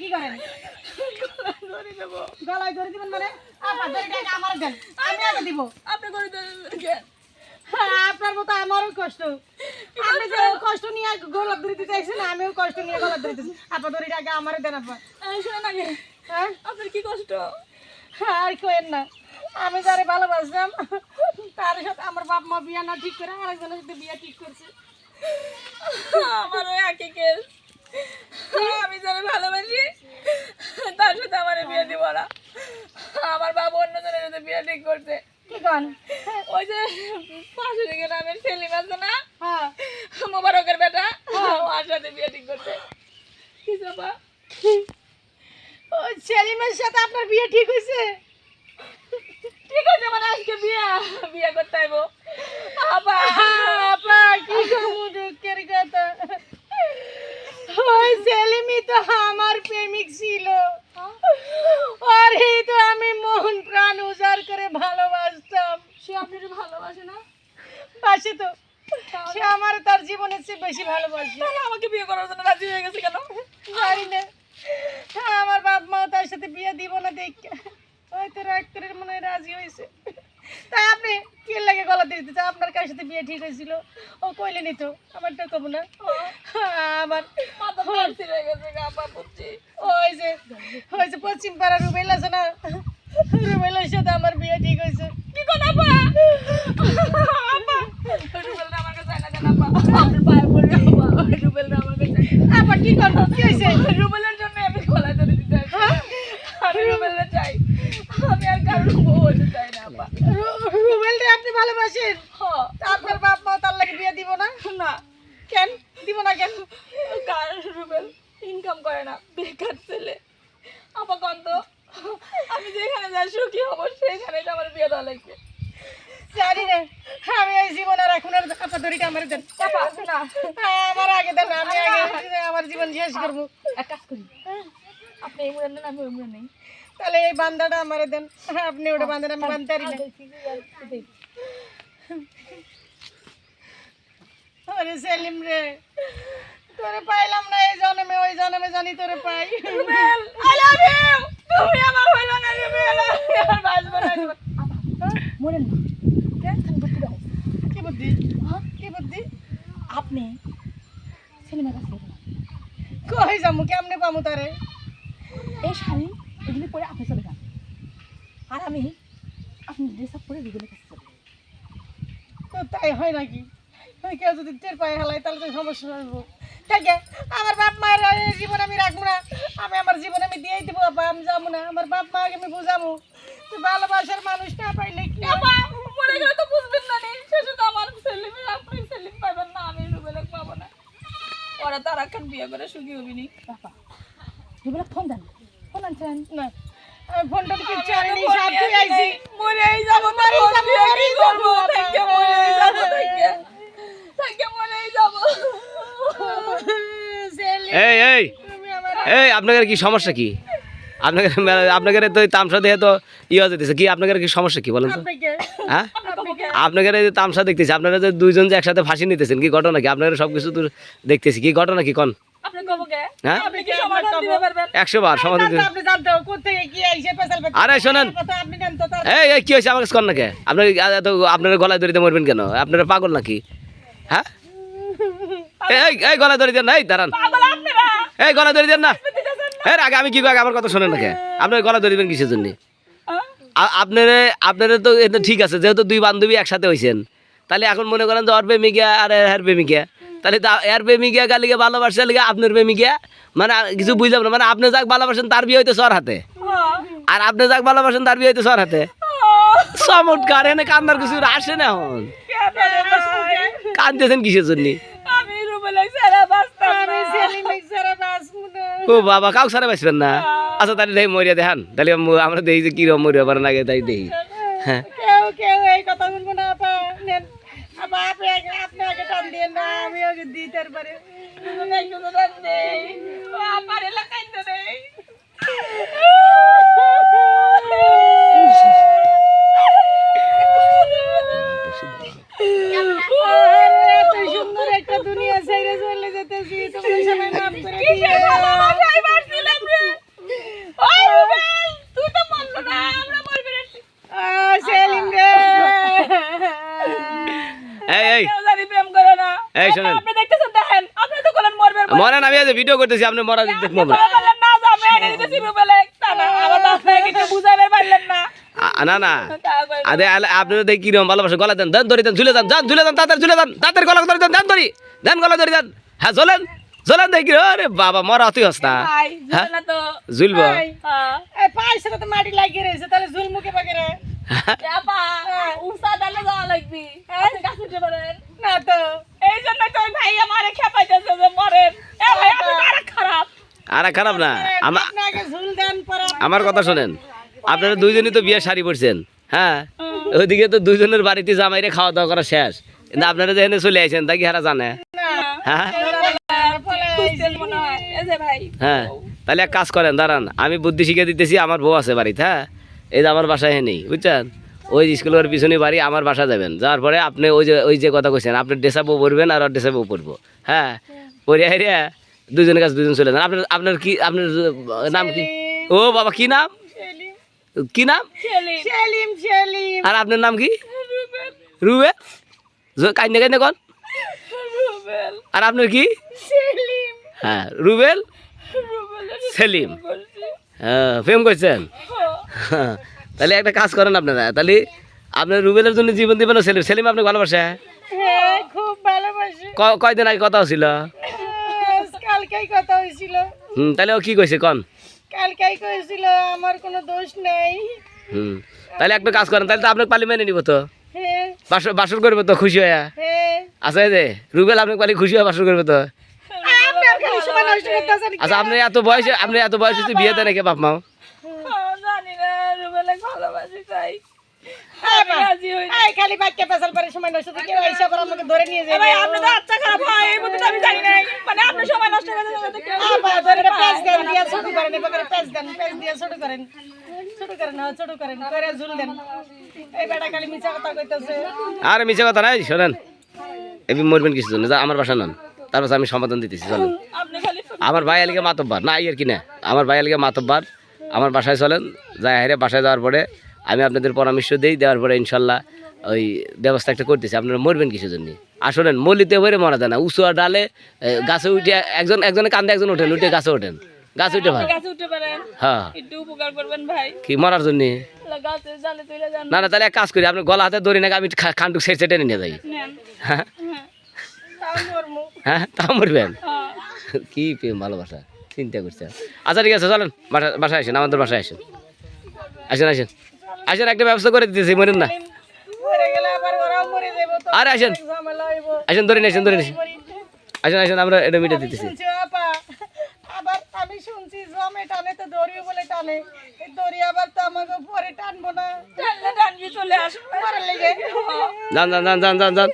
কি করেন? ধরে দেবো গলায় ধরে দিবেন মানে? আপা ধরে টাকা আমার দেন। আমি আগে দিব। আপনি হ্যাঁ, আপনার মতো আমারও কষ্ট। আপনি যে কষ্ট নিয়ে গলার ধরে দিতে চাইছেন আমিও কষ্ট নিয়ে গলার ধরে দিতেছি। আপা ধরে আমার দেন আপা। এই শোনেন আগে। হ্যাঁ? আপনার কি কষ্ট? আর কেন না। আমি যারে ভালোবাসতাম তার সাথে আমার বাপ মা বিয়া না ঠিক করে আরেকজনের সাথে বিয়া ঠিক করছে। আমারও একই কেস আমি যারা ভালোবাসি তার সাথে আমার বিয়ে আমার বাবা অন্যজনের সাথে বিয়ে ঠিক করছে। ওই যে পাশে দিকে নামের সেলিম আছে না? হ্যাঁ। মোবারকের বেটা। ওর সাথে বিয়ে ঠিক করছে। কি চাপা? ও সেলিমের সাথে আপনার বিয়ে ঠিক হয়েছে? ঠিক আছে মানে আজকে বিয়ে। বিয়ে করতে আইবো। আবার আপা কি করব দুঃখের কথা? ওই সেলিমই তো আমার প্রেমিক ছিল। আর তো আমি মন প্রাণ উজাড় করে ভালোবাসতাম। সে আপনার ভালোবাসে না? পাশে তো। সে আমার তার জীবনের চেয়ে বেশি ভালোবাসে। তাহলে আমাকে বিয়ে করার জন্য রাজি হয়ে গেছে কেন? জানি না। আমার বাপ মা তার সাথে বিয়ে দিব না দেখে। হয়তো রাগ করে মনে হয় রাজি হয়েছে। তাই আপনি কি লাগে গলা দিয়ে দিতে? আপনার কার সাথে বিয়ে ঠিক হয়েছিল? ও কইলে নিত। আমারটা কব না। আমার মাথা হয়ে গেছে ওই যে ওই যে পশ্চিম পাড়া রুবেল আছে না রুবেলের সাথে আমার বিয়ে ঠিক হয়েছে। কি কোন আপা আপা রুবেলটা আমার কাছে আনা দেন আপা আপনার পায়ে পড়ে আপা রুবেলটা আমার কাছে আপা কি করব? কি হয়েছে? রুবেলের জন্য আমি গলা ধরে দিতে আসছি। আমি চাই। আমি আর কারোর বউ হতে চাই না আপা রুবেলটা আপনি ভালোবাসেন হ্যাঁ আপনার বাপ মা তার লাগে বিয়ে দিব না না কেন দিব না কেন কার রুবেল ইনকাম করে না বেকার ছেলে কন্ত আমি যেখানে যাই সুখী হব সেখানে আমার বিয়ে দেওয়া লাগবে। জানি না আমি এই জীবন আর এখন আর আপা দড়িটা আমার দেন। না? আমার আগে দেন আমি আগে আমার জীবন শেষ করব। এক কাজ করি। আপনি এই মুড়ে নেন আমি ওই মুড়ে নেই। তাহলে এই বান্দাটা আমারে দেন। আপনি ওটা বান্ধেন আমি বান্ধতে পারি না। আরে সেলিম রে। তোরে পাইলাম না এই জন্মে ওই জন্মে জানি তোরে পাই। রুবেল আই লাভ ইউ তুমি আমার হইল না রুবেল আর বাঁচব না মরেন না। টেনশন করতে দাও কি বুদ্ধি? কি বুদ্ধি? আপনি সিনেমা কাছে কই যামু কেমনে পামু তারে? এই শাড়ি এগুলি পরে আপনি চলে যান। আর আমি আপনি ড্রেস আপ করে রুবেলের কাছে চলে তো তাই হয় নাকি? কেউ যদি টের পায়ে হেলায় তাহলে তো সমস্যা আসব আছে আমার বাপ মায়ের জীবন আমি রাখব না। আমি আমার জীবন আমি দিয়েই দেবো বাবা আমি যাব না। আমার বাপ মাকে আমি বুঝাবো। ভালোবাসার মানুষ না পাইলে কি মরে গেলে তো বুঝবেন না নি। শেষে তো আমার সেলিম আপনি সেলিম পাবেন না আমি রুবেলক পাবো না। ওরা তার এখন বিয়ে করে সুখী হবি নি। আপা রুবেলক ফোন দেন। ফোন আনছেন? না। আমি ফোনটা কিচ্ছু আনিনি সব আইছি। মরেই যাব মরেই যাব, মরেই যাব। থেকে মরেই যাব থেকে থেকে মরেই যাব সেলিম, এই এই এই আপনাদের কি সমস্যা কি? আপনাদের আপনাদের তো এই তামসা দেখে তো ইয়ে যেতেছে। কি আপনাদের কি সমস্যা কি বলেন তো? হ্যাঁ? আপনাকে। আপনাদের এই যে তামসা দেখতেছি আপনারা যে দুইজন যে একসাথে ফাঁসি নিতেছেন কি ঘটনা কি? আপনারা সব কিছু তো দেখতেছি। কি ঘটনা কি? কন? আপনি কবো কে? হ্যাঁ? একশো বার সমাধান আরে শোনেন। এই এই কি হয়েছে? আমার কাছে কন না আপনার এত আপনারা গলায় দড়িতে মরবেন কেন? আপনারা পাগল নাকি? হ্যাঁ? এই এই, এই গলায় দড়ি দেন না দাঁড়ান। এই গলা দড়ি দেন না। এর আগে আমি কি আগে আমার কথা শোনেন না কে আপনার গলা দড়ি দেবেন কিসের জন্য? হ্যাঁ? আপনারা আপনারা তো এটা ঠিক আছে যেহেতু দুই বান্ধবী একসাথে হয়েছেন তাহলে এখন মনে করেন যে ওর প্রেমিকা আর এর প্রেমিকা। তাহলে এর প্রেমিকা গালিকে ভালোবাসা লিগে আপনার প্রেমিকা। মানে কিছু বুঝলাম না মানে আপনি যাক ভালোবাসেন তার বিয়ে হইতে সর হাতে। আর আপনি যাক ভালোবাসেন তার বিয়ে হইতে সর হাতে। চমৎকার এনে কান্দার কিছু আসে না এখন। কান্দতেছেন কিসের জন্য? ও বাবা কাউ সারা বাঁচবেন না? আচ্ছা তাহলে দেখি মরিয়া দেখান তাহলে আমরা দেখি যে কীরকম মরিয়া পারেন আগে তাই দেখি হ্যাঁ সুন্দর একটা দুনিয়া ছেড়ে চলে যেতেছি। তোমরা সবাই মাফ করে দিও ভালোবাসায় মারছিলেন রে? এই এই কেউ জানি প্রেম করে না এই শোনেন। আপনি দেখতেছেন দেখেন আপনি তো বলেন মরবে মরেন আমি আজ ভিডিও করতেছি আপনি মরা আমরা। না। না আরে দেখি ভালোবাসা গলা দেন দেন ধরে দেন ঝুলে দেন যান ঝুলে দেন তাড়াতাড়ি ঝুলে দেন তাড়াতাড়ি গলা ধরে দেন দেন ধরি দেন গলা ধরে দেন। হ্যাঁ দেখি আরে বাবা মরা হ্যাঁ? না। ঝুলবো হ্যাঁ? তো। মাটি লাগিয়ে রয়েছে তাহলে ঝুল মুখে পাকে রে। উষা ডালে যাওয়া লাগবি। আপনি উঠে পারেন না তো এই জন্য তো ভাই আমারে খেপাইতেছে যে মরেন। এ ভাই আপনি তো আরেক খারাপ। আরে খারাপ না আমার কথা শোনেন আপনারা দুইজনই তো বিয়ে শাড়ি পরছেন হ্যাঁ? ওইদিকে তো দুইজনের বাড়িতে জামাই জামাইরে খাওয়া দাওয়া করা শেষ। কিন্তু আপনারা যেখানে চলে আসেন তা কি হারা জানে? হ্যাঁ? হ্যাঁ। তাহলে এক কাজ করেন দাঁড়ান আমি বুদ্ধি শিখে দিতেছি আমার বউ আছে বাড়িতে হ্যাঁ? এই যে আমার বাসায় নেই বুঝছেন? ওই স্কুলের পিছনে বাড়ি আমার বাসা যাবেন। যাওয়ার পরে আপনি ওই যে ওই যে কথা কইছেন আপনি ড্রেসা বউ পরবেন আর ড্রেসা বউ পরবো। হ্যাঁ? পরে হাইরে দুজনের কাছে দুজন চলে যান। আপনার আপনার কি আপনার নাম কি? ও বাবা কি নাম? সেলিম। কি নাম? সেলিম। সেলিম সেলিম। আর আপনার নাম কি? রুবেল। রুবে কাইন্দে কাইন্দে কন। আর আপনার কি? হ্যাঁ রুবেল? রুবেল সেলিম। হ্যাঁ প্রেম করছেন? হ্যাঁ, তাহলে একটা কাজ করেন আপনারা তাহলে আপনার রুবেলের জন্য জীবন দিবেন সেলিম? সেলিম আপনাকে ভালোবাসে? হ্যাঁ কয়দিন আগে কথা হয়েছিল? হুম তাহলে ও কি কইছে কন? কালকেই কয়েছিল আমার কোনো দোষ নেই। হুম তাহলে একটা কাজ করেন তাহলে তো আপনাকে পালি মেনে নিব তো। হ্যাঁ। বাসর বাসর করব তো খুশি হয়ে। আচ্ছা এই যে রুবেল আপনাকে পালি খুশি হয়ে বাসর করবে তো? আপনি আচ্ছা আপনি এত বয়সে আপনি এত বয়সে বিয়ে দেন নাকি বাপ মাও জানি না রুবেলে ভালোবাসি তাই এই আমি মা, রাজি হই এই খালি বাক্যে পেশাল পরে সময় নষ্ট করে কেউ এসে আমাকে ধরে নিয়ে যাবে ভাই আপনি তো আচ্ছা খারাপ হয় এই বুদ্ধিটা আমি জানি না। মানে আপনি সময় নষ্ট করে দেন কেউ আবার ধরে এটা দেন দিয়া ছোট করেন এবার করে দেন পেঁচ দিয়ে ছোট করেন। ছোট করেন হ্যাঁ ছোট করেন করে ঝুল দেন। এই বেটা খালি মিছা কথা কইতাছে। আর মিছে কথা নাই শোনেন। এবি মরবেন কিছু জন্য যা আমার বাসা নন। তারপর আমি সমাধান দিতেছি চলেন। আমার ভাই আলিকে মাতব্বার না আর কি না? আমার ভাই আলিকে মাতব্বার আমার বাসায় চলেন যাই হারে বাসায় যাওয়ার পরে আমি আপনাদের পরামর্শ দিই দেওয়ার পরে ইনশাল্লাহ ওই ব্যবস্থা একটা করতেছি। আপনারা মরবেন কিছু জন্য আসলেন মলিতে ভরে মরা যায় না। উঁচু আর ডালে গাছে উঠে একজন একজনে কান্দে একজন ওঠেন উঠে গাছে ওঠেন। গাছে উঠে ভাই। হ্যাঁ। কি মরার জন্য? না না তাহলে এক কাজ করি আপনি গলা হাতে ধরি নাকি আমি খা- খানটুক সেট সেটে নিয়ে যাই। হ্যাঁ? হ্যাঁ তাও তা মরবেন? হ্যাঁ। কি প্রেম ভালোবাসা চিন্তা করছে আচ্ছা ঠিক আছে চলেন বাসা বাসায় আসেন আমাদের বাসায় আসেন। আসেন আসেন। আসেন একটা ব্যবস্থা করে দিতেছি মরেন না। আরে আসেন। আসেন ধরে আসেন ধরে আসেন। আসেন আসেন আমরা এটা মিটে দিতেছি। আবার আমি শুনছি জমে টানে তো দড়িও বলে টানে। দড়ি আবার তো আমাকে পরে টানবো না। টানলে টানবি চলে আসবে। পরে লেগে। যান যান যান যান যান যান।